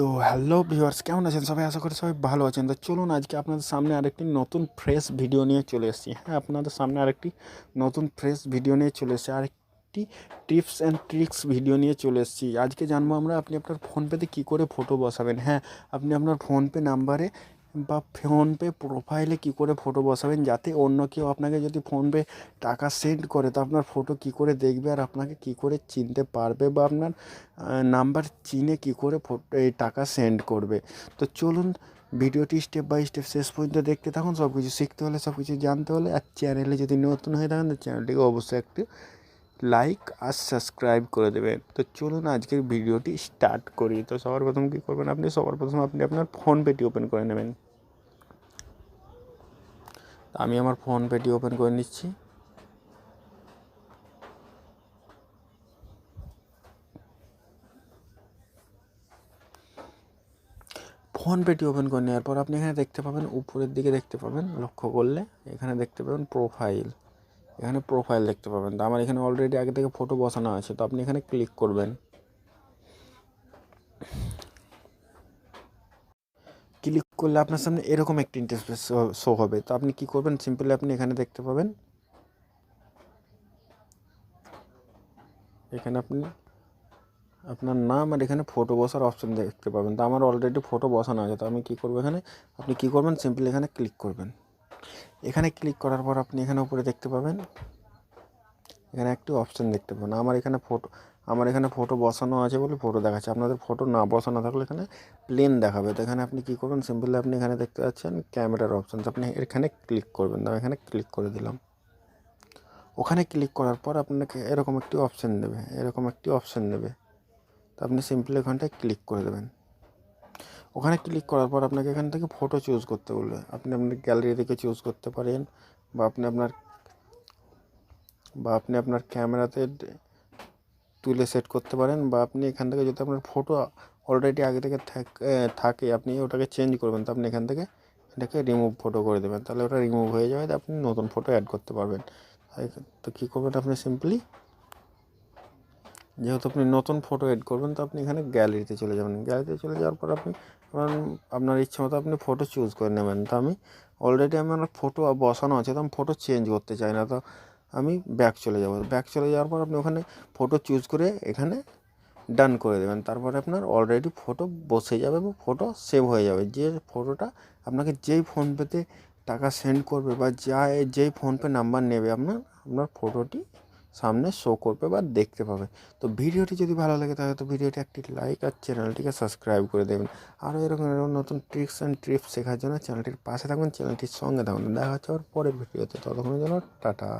তো hello viewers কেমন আছেন? সবাই আশা করি সবাই ভালো আছেন। তো চলুন আজকে আপনাদের সামনে আরেকটি নতুন ফ্রেশ ভিডিও নিয়ে চলে এসেছি। হ্যাঁ আপনাদের সামনে আরেকটি নতুন ফ্রেশ ভিডিও নিয়ে চলে এসেছি। আরেকটি টিপস অ্যান্ড ট্রিক্স ভিডিও নিয়ে চলে এসেছি। আজকে জানব আমরা, আপনি আপনার ফোনপেতে কী করে ফটো বসাবেন? হ্যাঁ আপনি আপনার ফোনপে নাম্বারে বা ফোনপে প্রোফাইলে কী করে ফটো বসাবেন যাতে অন্য কেউ আপনাকে যদি ফোনপে টাকা সেন্ড করে, তো আপনার ফটো কী করে দেখবে আর আপনাকে কী করে চিনতে পারবে বা আপনার নাম্বার চিনে কী করে টাকা সেন্ড করবে। তো চলুন ভিডিওটি স্টেপ বাই স্টেপ শেষ পর্যন্ত দেখতে থাকুন। সব কিছু শিখতে হলে সব কিছু জানতে হলে আর চ্যানেলে যদি নতুন হয়ে থাকেন, তো চ্যানেলটিকে অবশ্যই একটু লাইক আর সাবস্ক্রাইব করে দেবেন। তো চলুন আজকের ভিডিওটি স্টার্ট করি। তো সবার প্রথম কী করবেন আপনি? সবার প্রথম আপনি আপনার ফোন পেটি ওপেন করে নেবেন। আমি আমার ফোন পেটি ওপেন করে নিচ্ছি। ফোন পেটি ওপেন করে নেওয়ার পর আপনি এখানে দেখতে পাবেন, উপরের দিকে দেখতে পাবেন, লক্ষ্য করলে এখানে দেখতে পাবেন প্রোফাইল এখানে প্রোফাইল দেখতে পাবেন। তো আমার এখানে অলরেডি আগে থেকে ফটো বসানো আছে। তো আপনি এখানে ক্লিক করবেন। ক্লিক করলে আপনার সামনে এরকম একটি ইন্টারফেস শো হবে। তো আপনি কি করবেন? সিম্পলি আপনি এখানে দেখতে পাবেন। এখানে আপনি আপনার নাম আর এখানে ফটো বসার অপশন দেখতে পাবেন। তো আমার অলরেডি ফটো বসানো আছে। তো আমি কী করব এখানে? আপনি কী করবেন? সিম্পলি এখানে ক্লিক করবেন। এখানে ক্লিক করার পর আপনি এখানে উপরে দেখতে পাবেন। এখানে একটি অপশান দেখতে পাবেন। আমার এখানে ফটো আমার এখানে ফটো বসানো আছে বলে ফটো দেখাচ্ছে। আপনাদের ফটো না বসানো থাকলে এখানে প্লেন দেখাবে। তো এখানে আপনি কী করবেন? সিম্পলি আপনি এখানে দেখতে পাচ্ছেন ক্যামেরার অপশান আপনি এখানে ক্লিক করবেন। তো এখানে ক্লিক করে দিলাম। ওখানে ক্লিক করার পর আপনাকে এরকম একটি অপশান দেবে। এরকম একটি অপশান দেবে। তো আপনি সিম্পলি ওখানটায় ক্লিক করে দেবেন। ওখানে ক্লিক করার পর আপনাকে এখান থেকে ফটো চুজ করতে বলবে। আপনি আপনার গ্যালারি থেকে চুজ করতে পারেন বা আপনি আপনার, বা আপনি আপনার ক্যামেরাতে তুলে সেট করতে পারেন বা আপনি এখান থেকে যদি আপনার ফটো অলরেডি আগে থেকে থাকে আপনি ওটাকে চেঞ্জ করবেন, তো আপনি এখান থেকে এটাকে রিমুভ ফটো করে দেবেন। তাহলে ওটা রিমুভ হয়ে যাবে আপনি নতুন ফটো অ্যাড করতে পারবেন। তো কী করবেন আপনি সিম্পলি যেহেতু আপনি নতুন ফটো এড করবেন, তো আপনি এখানে গ্যালারিতে চলে যাবেন। গ্যালারিতে চলে যাওয়ার পর আপনি আপনার ইচ্ছে মতো আপনি ফটো চুজ করে নেবেন। তো আমি অলরেডি আমার ফটো বসানো আছে, তো আমি ফটো চেঞ্জ করতে চাই না, তো আমি ব্যাক চলে যাব। ব্যাক চলে যাওয়ার পর আপনি ওখানে ফটো চুজ করে এখানে ডান করে দেবেন। তারপরে আপনার অলরেডি ফটো বসে যাবে এবং ফটো সেভ হয়ে যাবে। যে ফটোটা আপনাকে যেই ফোনপেতে টাকা সেন্ড করবে বা যা যেই ফোনপে নাম্বার নেবে, আপনার আপনার ফটোটি সামনে শো করবে বা দেখতে পাবে। তো ভিডিওটি যদি ভালো লাগে, তাহলে তো ভিডিওটি একটি লাইক আর চ্যানেলটিকে সাবস্ক্রাইব করে দেবেন। আরও এরকম এরকম নতুন ট্রিক্স অ্যান্ড ট্রিপস শেখার জন্য চ্যানেলটির পাশে থাকুন চ্যানেলটির সঙ্গে থাকুন। দেখা হচ্ছে আবার পরের ভিডিওতে। ততক্ষণের জন্য টাটা।